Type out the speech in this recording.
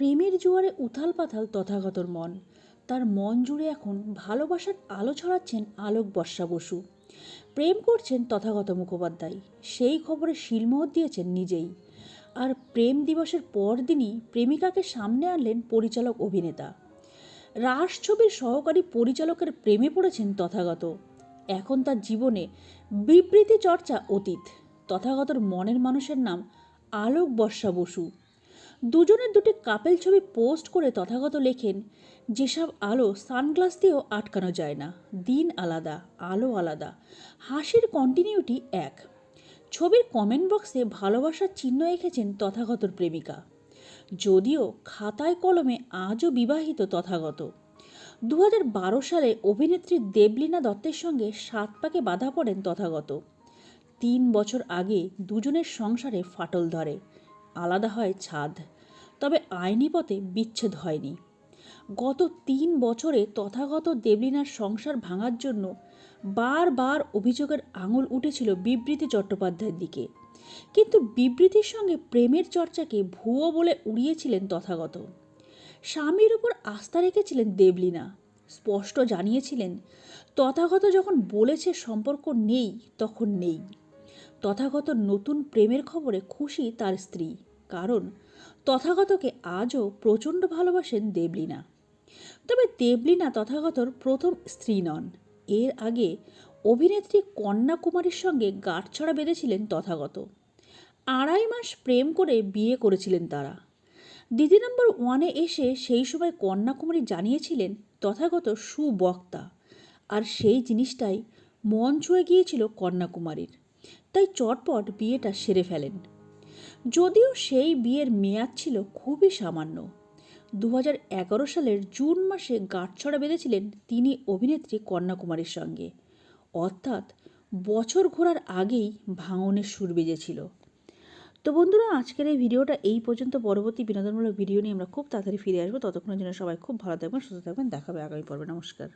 প্রেমের জোয়ারে উথাল পাথাল তথাগতর মন। তার মন জুড়ে এখন ভালোবাসার আলো ছড়াচ্ছেন আলোক বর্ষা বসু। প্রেম করছেন তথাগত মুখোপাধ্যায়। সেই খবরে শিলমোহর দিয়েছেন নিজেই। আর প্রেম দিবসের পরদিনই প্রেমিকাকে সামনে আনলেন পরিচালক অভিনেতা। রাস ছবির সহকারী পরিচালকের প্রেমে পড়েছেন তথাগত। এখন তার জীবনে বিবৃতি চর্চা অতীত। তথাগতর মনের মানুষের নাম আলোক বর্ষা বসু। দুজনের দুটি কাপেল ছবি পোস্ট করে তথাগত লেখেন, যেসব আলো সানগ্লাস দিয়েও আটকানো যায় না, দিন আলাদা, আলো আলাদা, হাসির কন্টিনিউটি এক। ছবির কমেন্ট বক্সে ভালোবাসার চিহ্ন এঁকেছেন তথাগতর প্রেমিকা। যদিও খাতায় কলমে আজও বিবাহিত তথাগত। দু সালে অভিনেত্রী দেবলীনা দত্তের সঙ্গে সাত পাকে বাধা পড়েন তথাগত। তিন বছর আগে দুজনের সংসারে ফাটল ধরে। আলাদা হয় ছাদ। তবে আইনি পথে বিচ্ছেদ হয়নি। গত তিন বছরে তথাগত দেবলিনার সংসার ভাঙার জন্য বারবার অভিযোগের আঙুল উঠেছিল বিবৃতি চট্টোপাধ্যায়ের দিকে। কিন্তু বিবৃতির সঙ্গে প্রেমের চর্চাকে ভুয়ো বলে উড়িয়েছিলেন তথাগত। স্বামীর উপর আস্থা রেখেছিলেন দেবলীনা। স্পষ্ট জানিয়েছিলেন, তথাগত যখন বলেছে সম্পর্ক নেই, তখন নেই। তথাগত নতুন প্রেমের খবরে খুশি তার স্ত্রী। কারণ তথাগতকে আজও প্রচণ্ড ভালোবাসেন দেবলীনা। তবে দেবলীনা তথাগতর প্রথম স্ত্রী নন। এর আগে অভিনেত্রী কন্যাকুমারীর সঙ্গে গাঁটছড়া বেঁধেছিলেন তথাগত। আড়াই মাস প্রেম করে বিয়ে করেছিলেন তারা। দিদি নম্বর ওয়ানে এসে সেই সময় কন্যাকুমারী জানিয়েছিলেন, তথাগত সুবক্তা। আর সেই জিনিসটাই মন ছুঁয়ে গিয়েছিল কন্যাকুমারীর। তাই চটপট বিয়েটা সেরে ফেলেন। যদিও সেই বিয়ের মেয়াদ ছিল খুবই সামান্য। দু সালের জুন মাসে গাঁটছড়া বেঁধেছিলেন তিনি অভিনেত্রী কন্যাকুমারীর সঙ্গে। অর্থাৎ বছর ঘোরার আগেই ভাঙনের সুর বেজেছিল। তো বন্ধুরা, আজকের এই ভিডিওটা এই পর্যন্ত। পরবর্তী বিনোদনমূলক ভিডিও নিয়ে আমরা খুব তাড়াতাড়ি ফিরে আসব। ততক্ষণের জন্য সবাই খুব ভালো থাকবেন, সুস্থ থাকবেন। দেখাবে আগামী পর্বে। নমস্কার।